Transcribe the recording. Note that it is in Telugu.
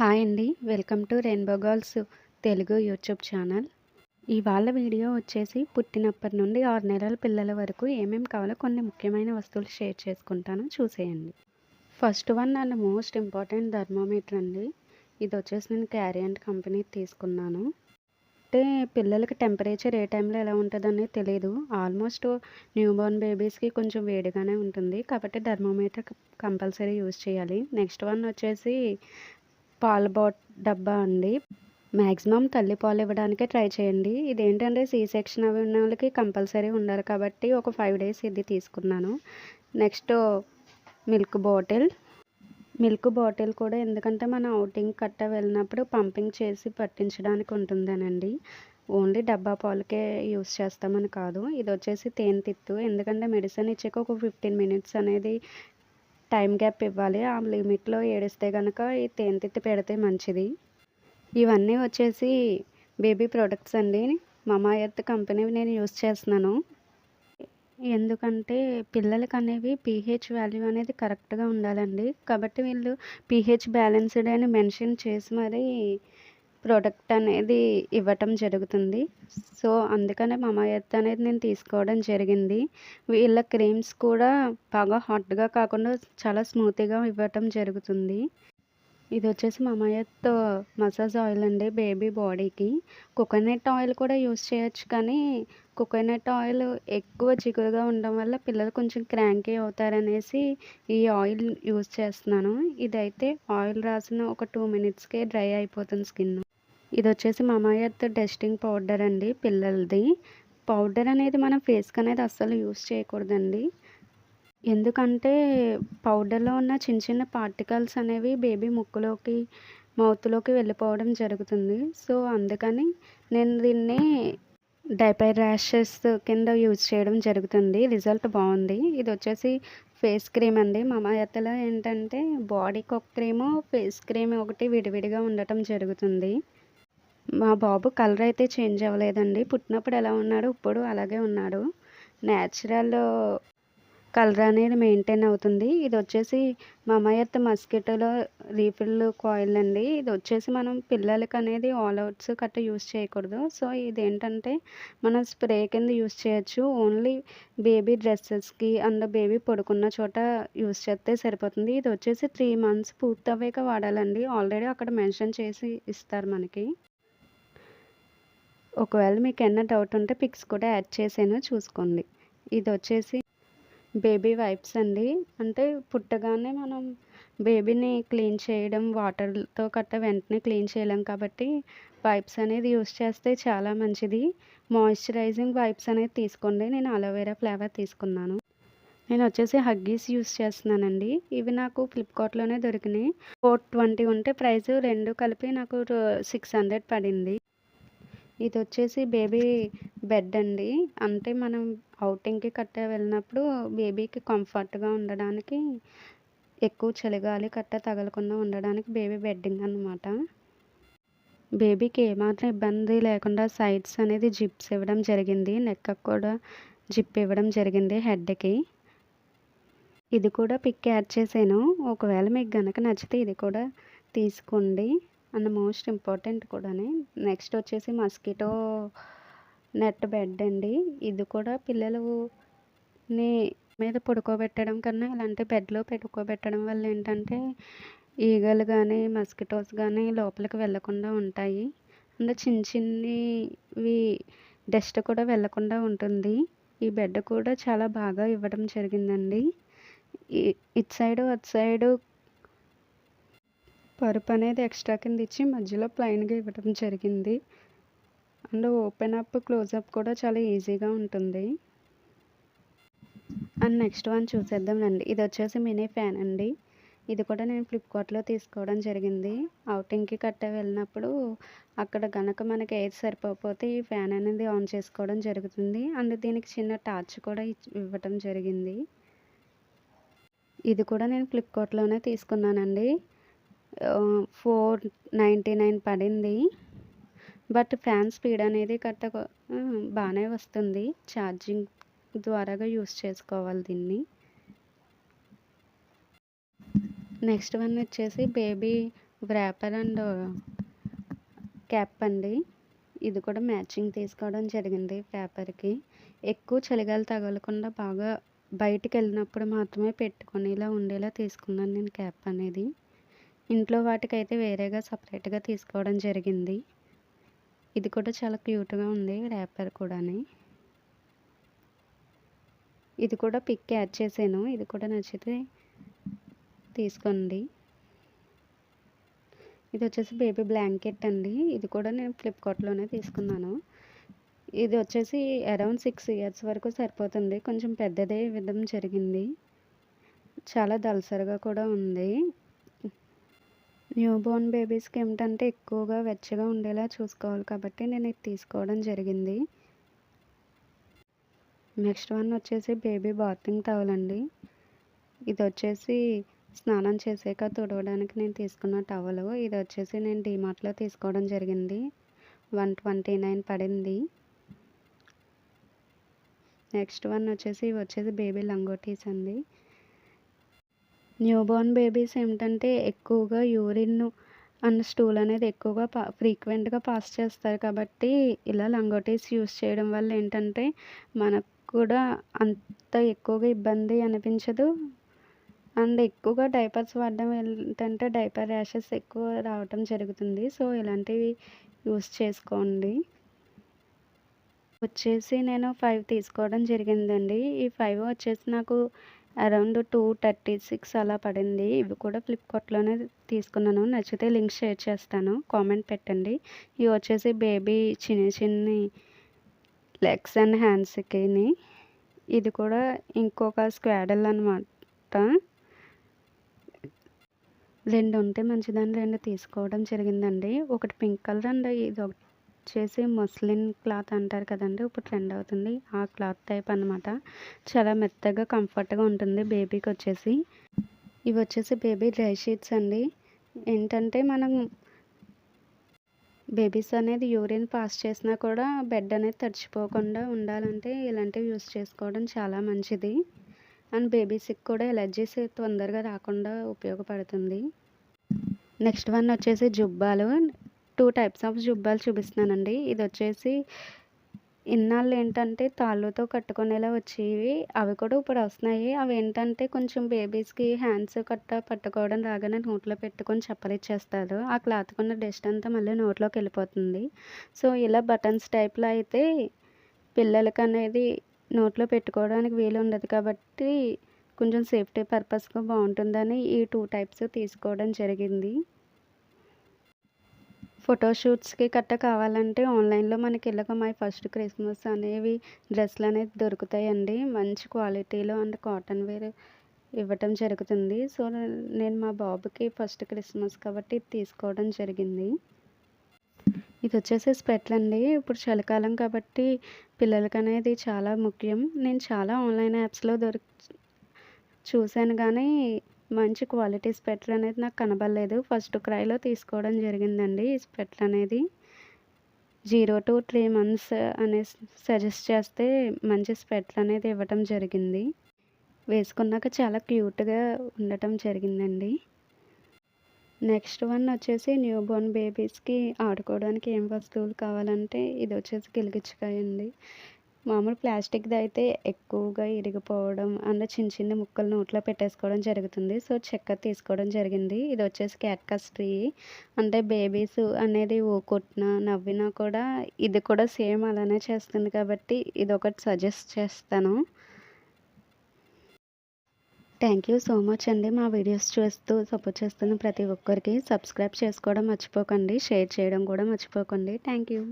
హాయ్ అండి. Welcome to rainbow girls Telugu YouTube channel. ఇవాళ వీడియో వచ్చేసి పుట్టినప్పటి నుండి ఆరు నెలల పిల్లల వరకు ఏమేమి కావాలో కొన్ని ముఖ్యమైన వస్తువులు షేర్ చేసుకుంటాను. చూసేయండి. First one and most important thermometer అండి. ఇది వచ్చేసి నేను క్యారియంట్ కంపెనీ తీసుకున్నాను. అంటే పిల్లలకి టెంపరేచర్ ఏ టైంలో ఎలా ఉంటుందని తెలియదు ఆల్మోస్ట్ న్యూ బోర్న్ బేబీస్కి కొంచెం వేడిగానే ఉంటుంది. కాబట్టి థర్మోమీటర్ కంపల్సరీ యూజ్ చేయాలి. నెక్స్ట్ వన్ వచ్చేసి పాల బాట్ డబ్బా అండి. మ్యాక్సిమం తల్లి పాలు ఇవ్వడానికే ట్రై చేయండి. ఇదేంటంటే సి సెక్షన్ అవి ఉన్న వాళ్ళకి కంపల్సరీ ఉండాలి కాబట్టి ఒక ఫైవ్ డేస్ ఇది తీసుకున్నాను. Next milk bottle. Milk bottle కూడా ఎందుకంటే మనం అవుటింగ్ కట్ట వెళ్ళినప్పుడు పంపింగ్ చేసి పట్టించడానికి ఉంటుందనండి. ఓన్లీ డబ్బా పాలకే యూస్ చేస్తామని కాదు. ఇది వచ్చేసి తేనె తిత్తు. ఎందుకంటే మెడిసిన్ ఇచ్చాక ఒక ఫిఫ్టీన్ మినిట్స్ అనేది టైం గ్యాప్ ఇవ్వాలి. ఆ లిమిట్లో ఏడిస్తే కనుక ఈ తేనెతిత్తి పెడితే మంచిది. ఇవన్నీ వచ్చేసి బేబీ ప్రొడక్ట్స్ అండి. మమా ఎర్త్ కంపెనీ నేను యూస్ చేస్తున్నాను. ఎందుకంటే పిల్లలకి అనేవి పీహెచ్ వాల్యూ అనేది కరెక్ట్గా ఉండాలండి. కాబట్టి వీళ్ళు పీహెచ్ బ్యాలెన్స్డ్ అని మెన్షన్ చేసి మరి ప్రోడక్ట్ అనేది ఇవ్వటం జరుగుతుంది. సో అందుకనే మమా ఎర్త్ అనేది నేను తీసుకోవడం జరిగింది. వీళ్ళ క్రీమ్స్ కూడా బాగా హాట్గా కాకుండా చాలా స్మూత్గా ఇవ్వటం జరుగుతుంది. ఇది వచ్చేసి మమా మసాజ్ ఆయిల్ అండి బేబీ బాడీకి. కోకోనట్ ఆయిల్ కూడా యూస్ చేయొచ్చు కానీ కోకోనట్ ఆయిల్ ఎక్కువ చిగురుగా ఉండడం వల్ల పిల్లలు కొంచెం క్రాంకీ అవుతారనేసి ఈ ఆయిల్ యూస్ చేస్తున్నాను. ఇదైతే ఆయిల్ రాసిన ఒక టూ మినిట్స్కే డ్రై అయిపోతుంది స్కిన్. ఇది వచ్చేసి మమా డస్టింగ్ పౌడర్ అండి పిల్లలది. పౌడర్ అనేది మనం ఫేస్కి అనేది అస్సలు యూస్ చేయకూడదండి. ఎందుకంటే పౌడర్లో ఉన్న చిన్న చిన్న పార్టికల్స్ అనేవి బేబీ ముక్కులోకి మౌత్లోకి వెళ్ళిపోవడం జరుగుతుంది. సో అందుకని నేను దీన్ని డైపర్ ర్యాషెస్ కింద యూజ్ చేయడం జరుగుతుంది. రిజల్ట్ బాగుంది. ఇది వచ్చేసి ఫేస్ క్రీమ్ అండి. మమా ఏంటంటే బాడీకి ఒక క్రీము ఫేస్ క్రీమ్ ఒకటి విడివిడిగా ఉండటం జరుగుతుంది. మా బాబు కలర్ అయితే చేంజ్ అవ్వలేదండి. పుట్టినప్పుడు ఎలా ఉన్నాడు ఇప్పుడు అలాగే ఉన్నాడు. న్యాచురల్ కలర్ అనేది మెయింటైన్ అవుతుంది. ఇది వచ్చేసి మమయత్ మస్కిటోలో రీఫిల్ కాయిల్ అండి. ఇది వచ్చేసి మనం పిల్లలకి అనేది ఆల్ అవుట్స్ కట్ట యూస్ చేయకూడదు. సో ఇది ఏంటంటే మనం స్ప్రే కింద యూస్ చేయొచ్చు. ఓన్లీ బేబీ డ్రెస్సెస్కి అండ్ బేబీ పడుకున్న చోట యూస్ చేస్తే సరిపోతుంది. ఇది వచ్చేసి త్రీ మంత్స్ పూర్తవ్వాక వాడాలండి. ఆల్రెడీ అక్కడ మెన్షన్ చేసి ఇస్తారు మనకి. ఒకవేళ మీకు ఏమైనా డౌట్ ఉంటే పిక్స్ కూడా యాడ్ చేసాను చూసుకోండి. ఇది వచ్చేసి బేబీ వైప్స్ అండి. అంటే పుట్టగానే మనం బేబీని క్లీన్ చేయడం వాటర్తో కట్ట వెంటనే క్లీన్ చేయలేం కాబట్టి వైప్స్ అనేది యూస్ చేస్తే చాలా మంచిది. మాయిశ్చరైజింగ్ వైప్స్ అనేది తీసుకోండి. నేను అలోవెరా ఫ్లేవర్ తీసుకున్నాను. నేను వచ్చేసి హగ్గీస్ యూస్ చేస్తున్నానండి. ఇవి నాకు ఫ్లిప్కార్ట్లోనే దొరికినాయి. ఫోర్ ట్వంటీ ఉంటే ప్రైస్ రెండు కలిపి నాకు సిక్స్ హండ్రెడ్ పడింది. ఇది వచ్చేసి బేబీ బెడ్ అండి అంటే మనం అవుటింగ్కి కట్ట వెళ్ళినప్పుడు బేబీకి కంఫర్ట్గా ఉండడానికి ఎక్కువ చలిగాలి కట్ట తగలకుండా ఉండడానికి బేబీ బెడ్డింగ్ అనమాట బేబీకి ఏమాత్రం ఇబ్బంది లేకుండా సైడ్స్ అనేది జిప్స్ ఇవ్వడం జరిగింది నెక్క కూడా జిప్ ఇవ్వడం జరిగింది హెడ్కి. ఇది కూడా పిక్ యాడ్ చేశాను. ఒకవేళ మీకు కనుక నచ్చితే ఇది కూడా తీసుకోండి. అండ్ మోస్ట్ ఇంపార్టెంట్ కూడానే. నెక్స్ట్ వచ్చేసి మస్కిటో నెట్ బెడ్ అండి. ఇది కూడా పిల్లలు ని మీద పడుకోబెట్టడం కన్నా ఇలాంటి బెడ్లో పెట్టుకోబెట్టడం వల్ల ఏంటంటే ఈగలు కానీ మస్కిటోస్ కానీ లోపలికి వెళ్ళకుండా ఉంటాయి. అండ్ చిన్న చిన్నవి డస్ట్ కూడా వెళ్ళకుండా ఉంటుంది. ఈ బెడ్ కూడా చాలా బాగా ఇవ్వడం జరిగిందండి. ఇటు సైడు అటు సైడు పరుపు అనేది ఎక్స్ట్రా కింద ఇచ్చి మధ్యలో ప్లైన్గా ఇవ్వడం జరిగింది. అండ్ ఓపెన్ అప్ క్లోజప్ కూడా చాలా ఈజీగా ఉంటుంది. అండ్ నెక్స్ట్ వన్ చూసేద్దామండి ఇది వచ్చేసి మినీ ఫ్యాన్ అండి. ఇది కూడా నేను ఫ్లిప్కార్ట్లో తీసుకోవడం జరిగింది. అవుటింగ్కి కట్ట వెళ్ళినప్పుడు అక్కడ గనక మనకి ఏది సరిపోతే ఈ ఫ్యాన్ అనేది ఆన్ చేసుకోవడం జరుగుతుంది. అండ్ దీనికి చిన్న టార్చ్ కూడా ఇవ్వటం జరిగింది. ఇది కూడా నేను ఫ్లిప్కార్ట్లోనే తీసుకున్నానండి. ఫోర్ నైంటీ నైన్ పడింది. బట్ ఫ్యాన్ స్పీడ్ అనేది కట్ట బాగానే వస్తుంది. ఛార్జింగ్ ద్వారాగా యూస్ చేసుకోవాలి దీన్ని. నెక్స్ట్ వన్ వచ్చేసి బేబీ వ్రాపర్ అండ్ క్యాప్ అండి. ఇది కూడా మ్యాచింగ్ తీసుకోవడం జరిగింది పేపర్కి ఎక్కువ చలిగాలి తగలకుండా బాగా బయటికి వెళ్ళినప్పుడు మాత్రమే పెట్టుకునేలా ఉండేలా తీసుకున్నాను నేను క్యాప్ అనేది. ఇంట్లో వాటికైతే వేరేగా సపరేట్గా తీసుకోవడం జరిగింది. ఇది కూడా చాలా క్యూట్గా ఉంది ర్యాపర్ కూడాని. ఇది కూడా పిక్ యాడ్ చేశాను. ఇది కూడా నచ్చితే తీసుకోండి. ఇది వచ్చేసి బేబీ బ్లాంకెట్ అండి. ఇది కూడా నేను ఫ్లిప్కార్ట్లోనే తీసుకున్నాను. ఇది వచ్చేసి అరౌండ్ సిక్స్ ఇయర్స్ వరకు సరిపోతుంది. కొంచెం పెద్దదే విధం జరిగింది. చాలా దలసరిగా కూడా ఉంది. న్యూ బోర్న్ బేబీస్కి ఏమిటంటే ఎక్కువగా వెచ్చగా ఉండేలా చూసుకోవాలి కాబట్టి నేను ఇది తీసుకోవడం జరిగింది. నెక్స్ట్ వన్ వచ్చేసి బేబీ బాతింగ్ టవల్ అండి ఇది వచ్చేసి స్నానం చేసాక తుడవడానికి నేను తీసుకున్న టవల్. ఇది వచ్చేసి నేను డిమార్ట్లో తీసుకోవడం జరిగింది. వన్ ట్వంటీ నైన్ పడింది. నెక్స్ట్ వన్ వచ్చేసి ఇవి వచ్చేసి బేబీ లంగోటీస్ అండి. న్యూ బోర్న్ బేబీస్ ఏమిటంటే ఎక్కువగా యూరిన్ అండ్ స్టూల్ అనేది ఎక్కువగా పా ఫ్రీక్వెంట్గా పాస్ చేస్తారు కాబట్టి ఇలా లంగోటీస్ యూస్ చేయడం వల్ల ఏంటంటే మనకు కూడా అంత ఎక్కువగా ఇబ్బంది అనిపించదు. అండ్ ఎక్కువగా డైపర్స్ వాడడం ఏంటంటే డైపర్ ర్యాషెస్ ఎక్కువ రావటం జరుగుతుంది. సో ఇలాంటివి యూస్ చేసుకోండి. వచ్చేసి నేను ఫైవ్ తీసుకోవడం జరిగిందండి. ఈ ఫైవ్ వచ్చేసి నాకు అరౌండ్ టూ థర్టీ సిక్స్ అలా పడింది. ఇవి కూడా ఫ్లిప్కార్ట్లోనే తీసుకున్నాను. నచ్చితే లింక్ షేర్ చేస్తాను. కామెంట్ పెట్టండి. ఇవి వచ్చేసి బేబీ చిన్న చిన్ని లెగ్స్ అండ్ హ్యాండ్స్కి ఇది కూడా ఇంకొక స్క్వాడల్ అనమాట రెండు ఉంటే మంచిదని రెండు తీసుకోవడం జరిగిందండి. ఒకటి పింక్ కలర్ అండ్ ఇది ఒకటి వచ్చేసి ముస్లిన్ క్లాత్ అంటారు కదండి ఇప్పుడు ట్రెండ్ అవుతుంది. ఆ క్లాత్ టైప్ అనమాట చాలా మెత్తగా కంఫర్ట్గా ఉంటుంది బేబీకి వచ్చేసి. ఇవి వచ్చేసి బేబీ డ్రై షీట్స్ అండి. ఏంటంటే మనం బేబీస్ అనేది యూరిన్ పాస్ చేసినా కూడా బెడ్ అనేది తడిచిపోకుండా ఉండాలంటే ఇలాంటివి యూస్ చేసుకోవడం చాలా మంచిది. అండ్ బేబీస్కి కూడా ఎలర్జీస్ తొందరగా రాకుండా ఉపయోగపడుతుంది. నెక్స్ట్ వన్ వచ్చేసి జుబ్బాలు. టూ టైప్స్ ఆఫ్ జుబ్బాలు చూపిస్తున్నానండి. ఇది వచ్చేసి ఇన్నాళ్ళు ఏంటంటే తాళ్ళతో కట్టుకునేలా వచ్చేవి. అవి కూడా ఇప్పుడు వస్తున్నాయి. అవి ఏంటంటే కొంచెం బేబీస్కి హ్యాండ్స్ కట్ట పట్టుకోవడం రాగానే నోట్లో పెట్టుకొని చెప్పలిచ్చేస్తారు. ఆ క్లాత్ కొన్న డస్ట్ అంతా మళ్ళీ నోట్లోకి వెళ్ళిపోతుంది. సో ఇలా బటన్స్ టైప్లో అయితే పిల్లలకి అనేది నోట్లో పెట్టుకోవడానికి వీలు ఉండదు కాబట్టి కొంచెం సేఫ్టీ పర్పస్గా బాగుంటుందని ఈ టూ టైప్స్ తీసుకోవడం జరిగింది. ఫోటోషూట్స్కి కట్ట కావాలంటే ఆన్లైన్లో మనకి ఇలాగ మై ఫస్ట్ క్రిస్మస్ అనేవి డ్రెస్సులు అనేది దొరుకుతాయండి. మంచి క్వాలిటీలో అండ్ కాటన్ వేర్ ఇవ్వటం జరుగుతుంది. సో నేను మా బాబుకి ఫస్ట్ క్రిస్మస్ కాబట్టి తీసుకోవడం జరిగింది. ఇది వచ్చేసి స్పెట్లు అండి. ఇప్పుడు చలికాలం కాబట్టి పిల్లలకి అనేది చాలా ముఖ్యం. నేను చాలా ఆన్లైన్ యాప్స్లో దొరి చూశాను కానీ మంచి క్వాలిటీ స్వెటర్ అనేది నాకు కనబడలేదు. ఫస్ట్ క్రైలో తీసుకోవడం జరిగిందండి ఈ స్వెటర్ అనేది. జీరో టు త్రీ మంత్స్ అనే సజెస్ట్ చేస్తే మంచి స్వెటర్ అనేది ఇవ్వటం జరిగింది. వేసుకున్నాక చాలా క్యూట్గా ఉండటం జరిగిందండి. నెక్స్ట్ వన్ వచ్చేసి న్యూ బోర్న్ బేబీస్కి ఆడుకోవడానికి ఏం వస్తువులు కావాలంటే ఇది వచ్చేసి గిలిగిచ్చకాయ అండి మామూలు ప్లాస్టిక్ది అయితే ఎక్కువగా ఇరిగిపోవడం అండ్ చిన్న చిన్న ముక్కలు నోట్లో పెట్టేసుకోవడం జరుగుతుంది. సో చెక్క తీసుకోవడం జరిగింది. ఇది వచ్చేసి క్యాట్కస్ ట్రీ. అంటే బేబీస్ అనేది ఊకొట్టినా నవ్వినా కూడా ఇది కూడా సేమ్ అలానే చేస్తుంది కాబట్టి ఇది ఒకటి సజెస్ట్ చేస్తాను. థ్యాంక్ యూ సో మచ్ అండి. మా వీడియోస్ చూస్తూ సపోర్ట్ చేస్తున్న ప్రతి ఒక్కరికి సబ్స్క్రైబ్ చేసుకోవడం మర్చిపోకండి. షేర్ చేయడం కూడా మర్చిపోకండి. Thank you.